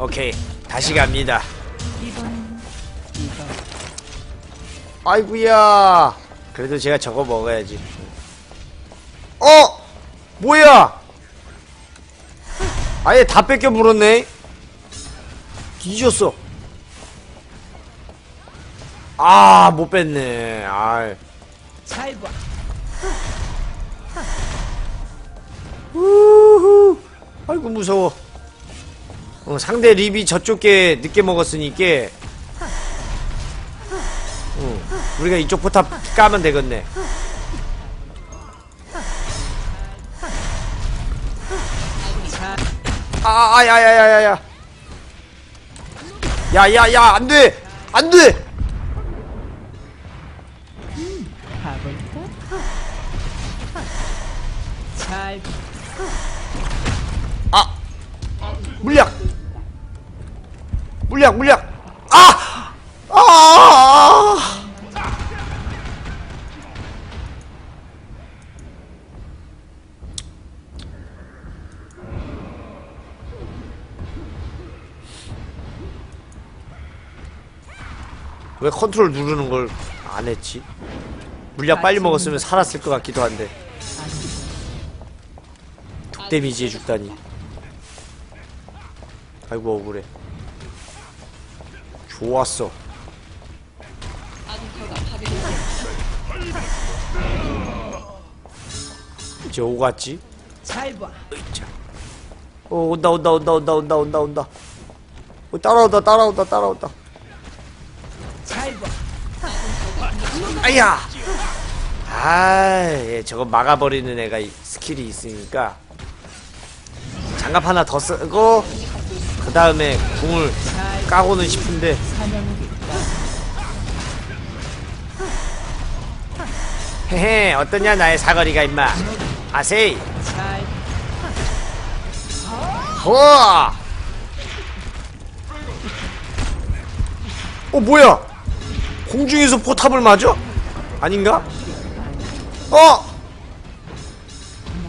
오케이 다시 갑니다. 아이구야. 그래도 제가 저거 먹어야지. 어? 뭐야? 아예 다 뺏겨 물었네. 뒤졌어. 아 못 뺐네. 아 잘 봐. 우후. 아이고 무서워 어, 상대 립이 저쪽 게 늦게 먹었으니까 어, 우리가 이쪽 포탑 까면 되겠네 아, 아야야야야야 야야야 안돼 안돼 가볼까? 잘 봐. 아 물약 물약 물약 아! 아! 왜 컨트롤 누르는 걸 안 했지? 물약 빨리 먹었으면 살았을 것 같기도 한데 독 데미지 해죽다니 아이고 억울해 좋았어 이제 오갔지? 잘 봐. 으이짜. 어 온다 온다 온다 온다 온다 온다 온다 어, 따라온다 따라온다 따라온다 잘 봐. 아야 아 예 저거 막아버리는 애가 이- 스킬이 있으니까 장갑 하나 더 쓰고 그 다음에 궁을 잘 까고는 싶은데. 헤헤 어떠냐 나의 사거리가 임마 아세이 잘 허! 어 뭐야 공중에서 포탑을 맞아? 아닌가? 어!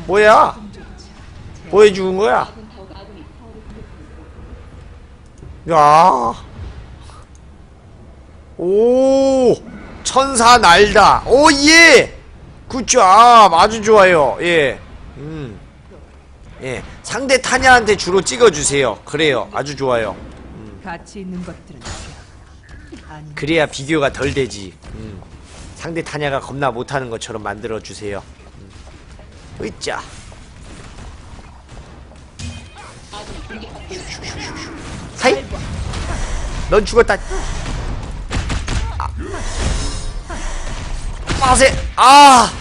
뭐야? 뭐 해주는 거야? 야. 오. 천사 날다. 오, 예. 굿잡. 아주 좋아요. 예. 음. 예. 상대 타냐한테 주로 찍어 주세요. 그래요. 아주 좋아요. 같이 있는 것들은 그래야 비교가 덜 되지. 음. 상대 타냐가 겁나 못하는 것처럼 만들어 주세요. 음. 으쌰. 사이! 넌 죽었다. 아. 빠세! 아!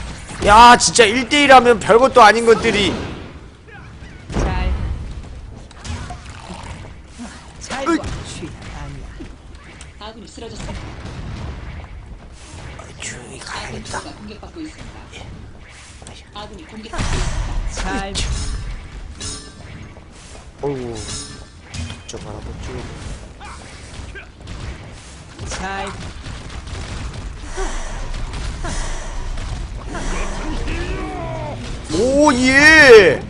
야, 진짜 1대1 하면 별것도 아닌 것들이. 잘. 잘 으이. 쓰러졌습니다. 조용히 가야겠다. 가 공격받고 있습니다. 아군이 공격받고 있습니다. 잘 봐. 어이 하나 못 찍어. 잘 봐. 오, 예!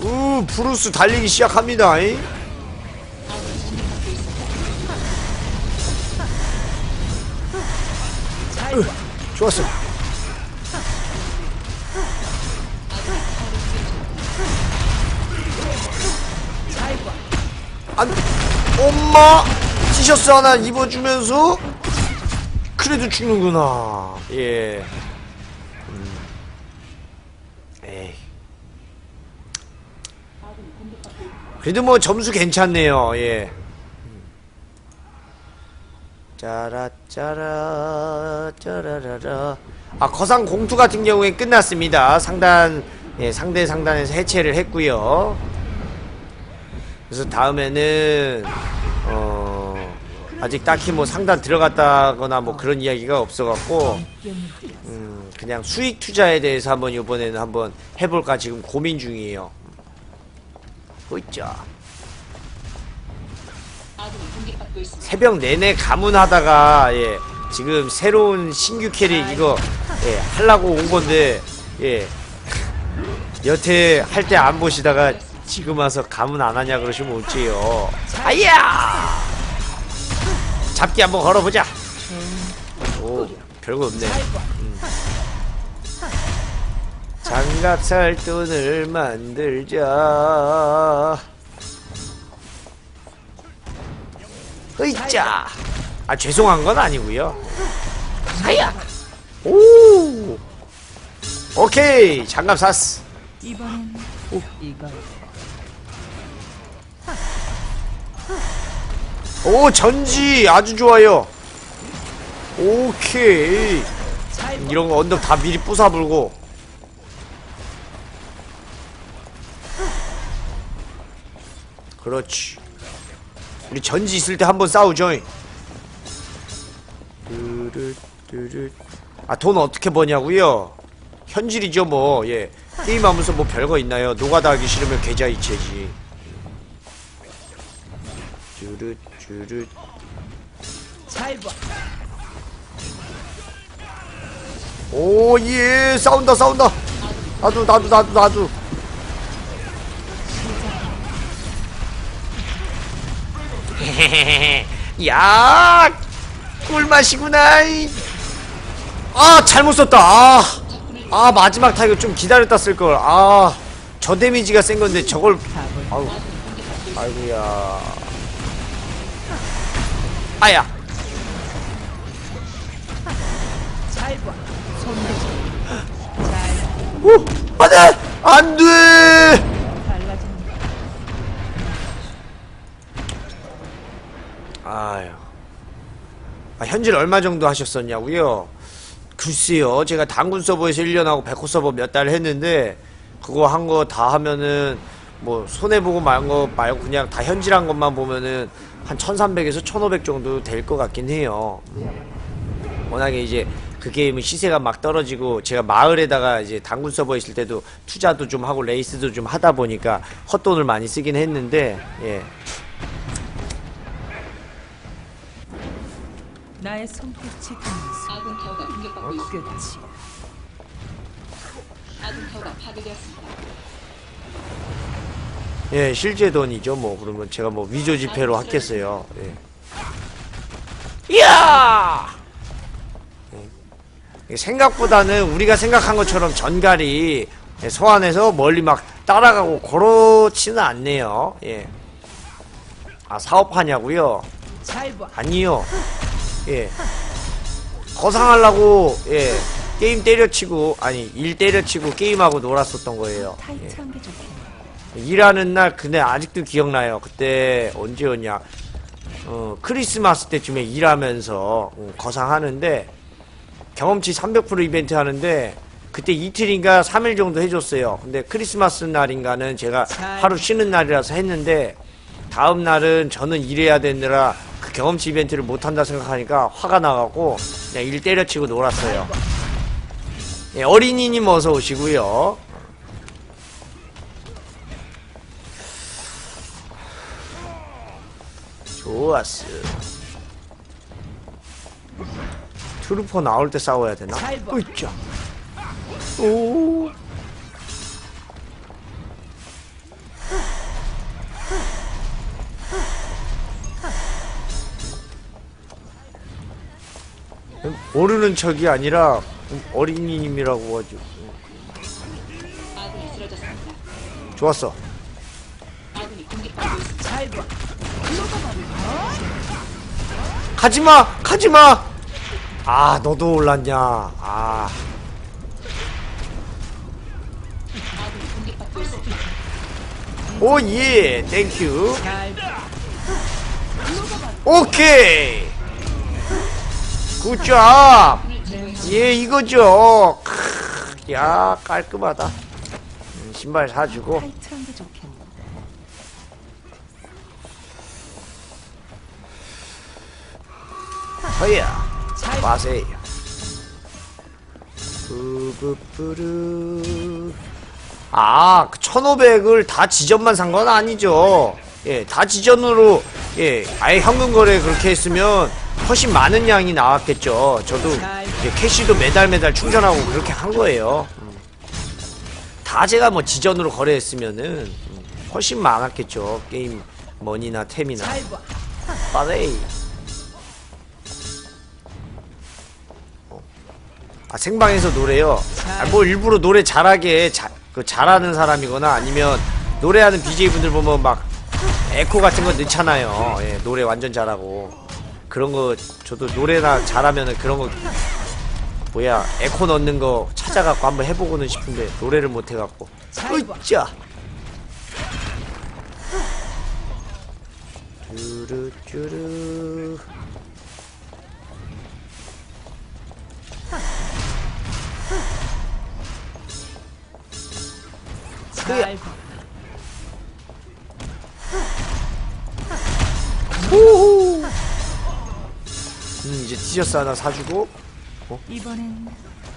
우, 브루스 달리기 시작합니다. 봐. 좋았어. 안, 엄마! 티셔츠 하나 입어주면서, 그래도 죽는구나. 예. 음. 그래도 뭐 점수 괜찮네요, 예. 짜라, 짜라, 짜라라라. 아, 거상 공투 같은 경우에 끝났습니다. 상단, 예, 상대 상단에서 해체를 했고요 그래서 다음에는 어 아직 딱히 뭐 상단 들어갔다거나 뭐 그런 이야기가 없어갖고 음 그냥 수익 투자에 대해서 한번 이번에는 한번 해볼까 지금 고민 중이에요. 공격받고 있습니다. 새벽 내내 가문하다가 예 지금 새로운 신규 캐릭 이거 예 하려고 온 건데 예 여태 할 때 안 보시다가 지금 와서 감은 안 하냐 그러시면 어째요. 아야! 잡기 한번 걸어보자. 오, 별거 없네. 음. 장갑 살 돈을 만들자. 으이짜! 아, 죄송한 건 아니고요 아야! 오! 오케이! 장갑 샀어. 이번엔 이거 오, 전지! 아주 좋아요. 오케이. 이런 거 언덕 다 미리 부숴불고. 그렇지. 우리 전지 있을 때 한번 싸우죠. 뚜루뚜루. 아, 돈 어떻게 버냐고요? 현질이죠, 뭐. 예. 게임하면서 뭐 별거 있나요? 노가다 하기 싫으면 계좌 이체지. 쭈르 쭈르. 잘봐 오예 싸운다 싸운다. 나도 나도 나도 나도. 야 꿀맛이구나. 이. 아 잘못 썼다. 아, 아 마지막 타이거 좀 기다렸다 쓸걸. 아저 데미지가 센 건데 저걸 아우. 아이고야 아야 오 안돼 안돼 아유. 아, 현질 얼마 정도 하셨었냐고요? 글쎄요. 제가 당군 서버에서 1년하고 백호 서버 몇 달 했는데 그거 한 거 다 하면은 뭐 손해 보고 말거 말고 그냥 다 현질한 것만 보면은 한 1,300에서 1,500 정도 될 것 같긴 해요. 워낙에 이제 그 게임은 시세가 막 떨어지고 제가 마을에다가 이제 당군 서버 있을 때도 투자도 좀 하고 레이스도 좀 하다 보니까 헛돈을 많이 쓰긴 했는데 예. 나의 손끝이 닿는 아군 타워가 공격받고 있습니다. 아군 타워가 파괴되었습니다. 예, 실제 돈이죠. 뭐 그러면 제가 뭐 위조 지폐로 하겠어요. 예. 이야! 예. 생각보다는 우리가 생각한 것처럼 전갈이 예, 소환해서 멀리 막 따라가고 그렇지는 않네요. 예. 아 사업하냐고요? 아니요. 예. 거상하려고 예 게임 때려치고 아니 일 때려치고 게임하고 놀았었던 거예요. 예. 일하는 날 근데 아직도 기억나요. 그때 언제였냐? 어 크리스마스 때쯤에 일하면서 어, 거상하는데 경험치 300% 이벤트 하는데 그때 이틀인가 3일 정도 해줬어요. 근데 크리스마스 날인가는 제가 하루 쉬는 날이라서 했는데 다음 날은 저는 일해야 되느라 그 경험치 이벤트를 못 한다 생각하니까 화가 나갖고 그냥 일 때려치고 놀았어요. 예, 어린이님 어서 오시고요. 좋았어. 트루퍼 나올 때 싸워야 되나? 으쌰. 오. 모르는 척이 아니라 어린이님이라고 하죠. 좋았어. 가지마! 가지마! 아, 너도 올랐냐. 아. 오, 예. 땡큐. 오케이. 굿잡. 예, 이거죠. 크, 야, 깔끔하다. 음, 신발 사주고. 타이트한 게 좋겠네 허야. 잘 마세요. 뿌뿌뿌르. 아, 그 1500을 다 지점만 산 건 아니죠. 예, 다 지점으로, 예, 아예 현금 거래 그렇게 했으면 훨씬 많은 양이 나왔겠죠. 저도 이제 캐시도 매달 매달 충전하고 그렇게 한 거예요. 음. 다 제가 뭐 지전으로 거래했으면은. 음. 훨씬 많았겠죠. 게임 머니나 템이나. 빠레이. 아 생방에서 노래요. 아, 뭐 일부러 노래 잘하게 자, 그 잘하는 사람이거나 아니면 노래하는 BJ 분들 보면 막 에코 같은 거 넣잖아요. 예, 노래 완전 잘하고 그런 거 저도 노래나 잘하면은 그런 거 뭐야 에코 넣는 거 찾아갖고 한번 해보고는 싶은데 노래를 못 해갖고. 으쌰. 쭈루쭈루 잘 봐. 호호 음 이제 티셔츠 하나 사주고 이번엔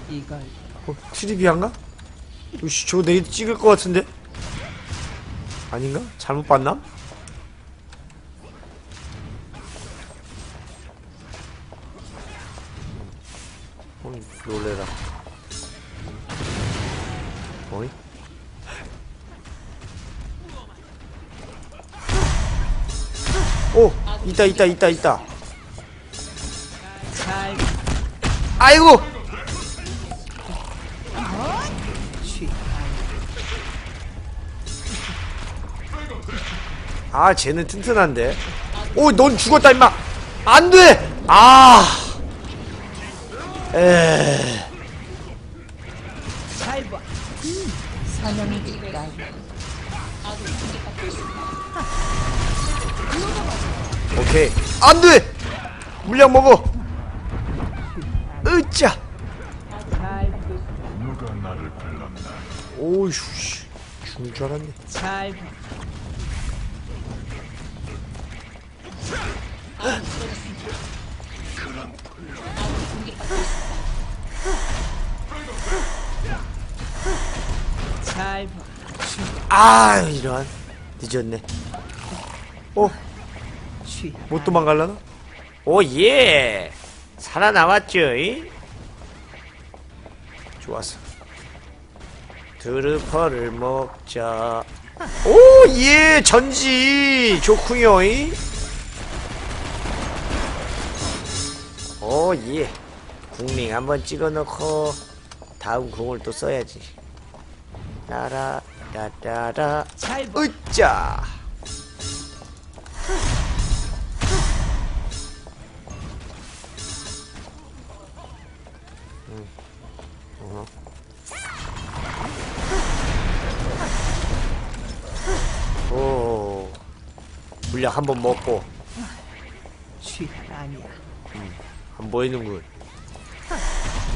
이걸 어, 트리비안가? 씨, 저거 내일 찍을 것 같은데? 아닌가? 잘못 봤나? 오! 있다, 있다, 있다, 있다. 아이고! 쉬. 아, 쟤는 튼튼한데. 오, 넌 죽었다, 임마! 안 돼! 아! 에. 잘 봐. 사냥이 될까? 오케이. 안 돼! 물량 먹어! 으짜! 누가 나를 불렀나? 씨. 죽을 줄 알았네. 잘. 아, 이런. 늦었네. 오, 쉬. 못 도망갈라나? 오, 예! 살아남았죠, 이? 좋았어. 드르퍼를 먹자. 오, 예! 전지! 좋구요, 이? 오, 예. 궁링 한번 찍어놓고, 다음 궁을 또 써야지. 따라, 따따라. 으짜! 물약 한 번 먹고 쉬. 아니야. 안 보이는군.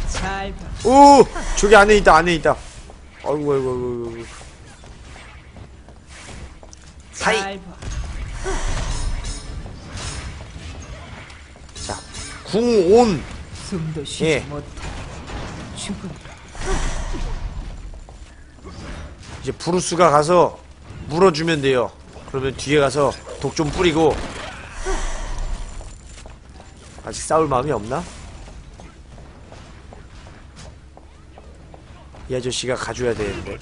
잘 봐. 오, 저기 안에 있다, 안에 있다. 아이고, 아이고, 아이고, 아이고. 하이. 잘 봐. 자, 궁 온. 숨도 쉬지 예. 못해. 죽음. 이제 브루스가 가서 물어주면 돼요. 그러면 뒤에 가서 독 좀 뿌리고 아직 싸울 마음이 없나? 이 아저씨가 가줘야 되는데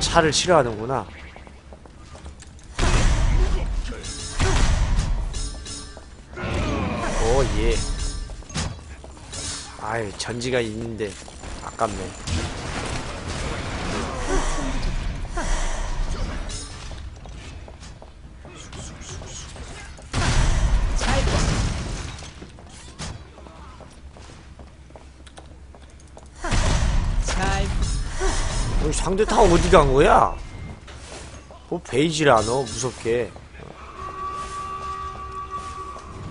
차를 싫어하는구나. 오 예. 아유 전지가 있는데 아깝네. 상대 다 어디 간 거야? 뭐 베이지를 안 어, 무섭게.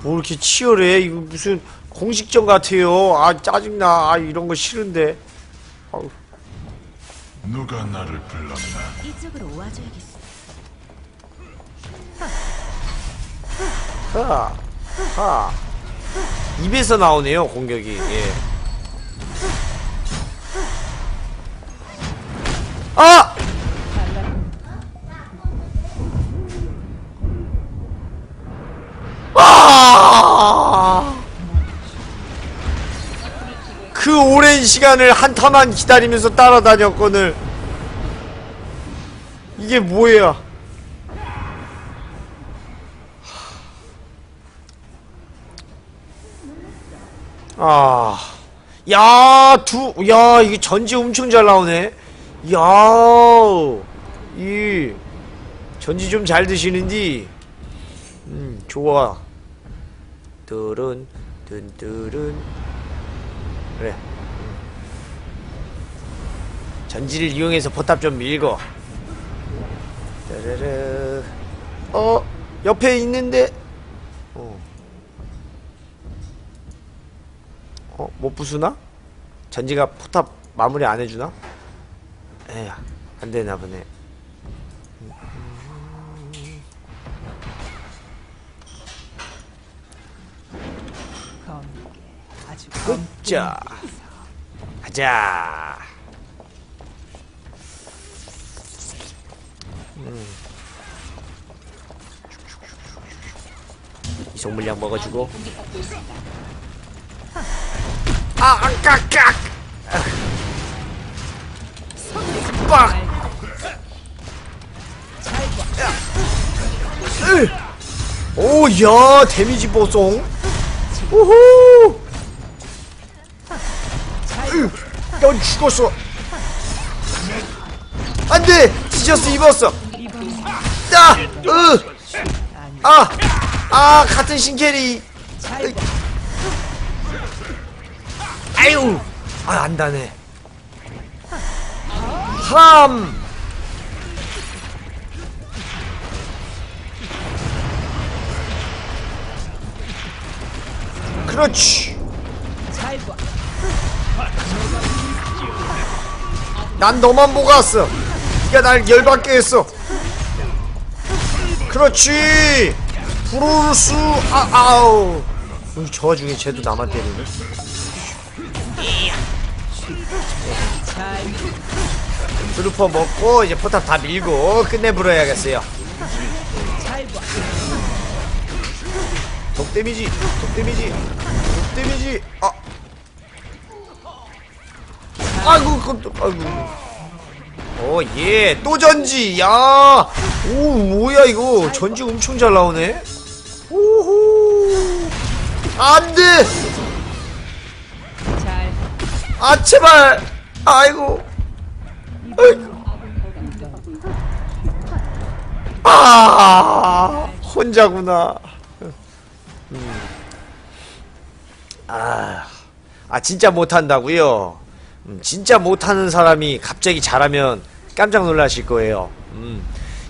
뭐 이렇게 치열해? 이거 무슨 공식전 같아요. 아, 짜증나. 아, 이런 거 싫은데. 아우, 누가 나를 불렀나? 이쪽으로 와줘야겠어. 하, 하. 입에서 나오네요, 공격이. 예. 아! 아! 그 오랜 시간을 한타만 기다리면서 따라다녔거늘 이게 뭐야? 아, 야, 두, 야, 이게 전지 엄청 잘 나오네. 야, 이 전지 좀 잘 드시는디. 음, 좋아. 뚜른, 뜬뚜른. 그래. 음. 전지를 이용해서 포탑 좀 밀고. 따라라. 어, 옆에 있는데. 어. 어, 못 부수나? 전지가 포탑 마무리 안 해주나? 에휴, 안 되나 보네. 검게 아주 검 자, 가자. 음. 이속 물량 먹어주고. 공격받고 있습니다. 아, 아, 깍깍! 빡! 으! 오, 야, 데미지 보송. 으, 넌 죽었어. 안 돼! 티셔츠 입었어. 야! 으! 아! 아, 같은 신캐리. 으이. 아유! 아, 안 다네. 함! 그렇지. 난 너만 보고 왔어. 네가 날 열받게 했어. 그렇지. 브루스 아 아우. 음, 저 와중에 쟤도 나만 때리네. 트루퍼 먹고 이제 포탑 다 밀고 끝내버려야겠어요. 독 데미지, 독 데미지, 독 데미지. 아, 아이고, 깜짝, 아이고. 오, 예, 또 전지, 야, 오, 뭐야 이거, 전지 엄청 잘 나오네. 오호, 안 돼, 잘아 제발, 아이고. 아, 혼자구나. 음. 아, 아 진짜 못한다고요? 음, 진짜 못하는 사람이 갑자기 잘하면 깜짝 놀라실 거예요. 음,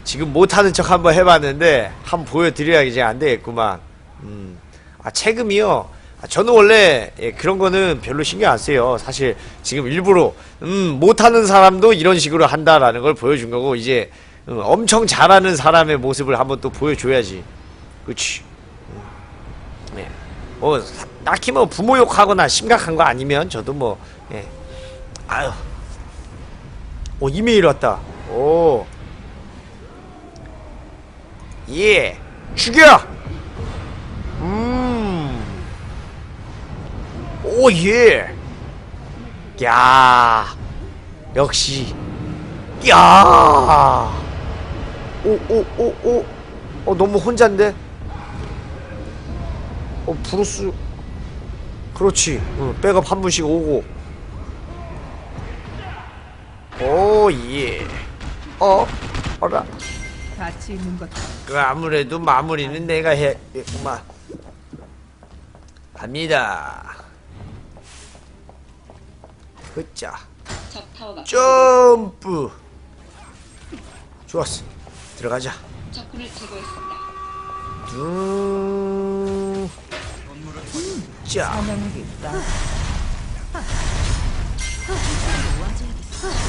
지금 못하는 척 한번 해봤는데 한번 보여드려야 이제 안 되겠구만. 음, 아 체금이요. 아, 저는 원래 예, 그런 거는 별로 신경 안 써요. 사실 지금 일부러 음, 못하는 사람도 이런 식으로 한다라는 걸 보여준 거고 이제 음, 엄청 잘하는 사람의 모습을 한번 또 보여줘야지. 그치? 음, 네. 뭐 사- 딱히 뭐 부모 욕하거나 심각한 거 아니면 저도 뭐 예. 아유. 오 이메일 왔다. 오. 예. 죽여. 음. 오 예. 야. 역시. 야. 오오오 오. 어 너무 혼잔데. 어 브루스. 그렇지. 응, 백업 한 분씩 오고. 오 예. 어. 어라. 가치 있는 것들 그 아무래도 마무리는 내가 해야겠구만. 갑니다. 타워가 점프. 좋았어. 들어가자. 적군을 제거했습니다. 둥. 자.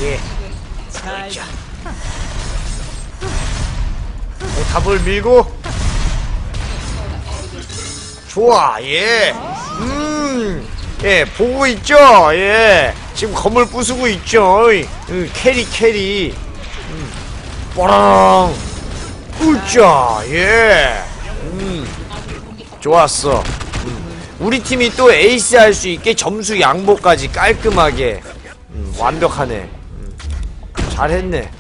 예. 잘 자. 오, 답을 밀고. 좋아, 예. 음, 예, 보고 있죠? 예. 지금 검을 부수고 있죠? 음, 캐리, 캐리. 음, 뽀랑. 으쌰, 예. 음, 좋았어. 음, 우리 팀이 또 에이스 할 수 있게 점수 양보까지 깔끔하게. 음, 완벽하네. 음, 잘했네.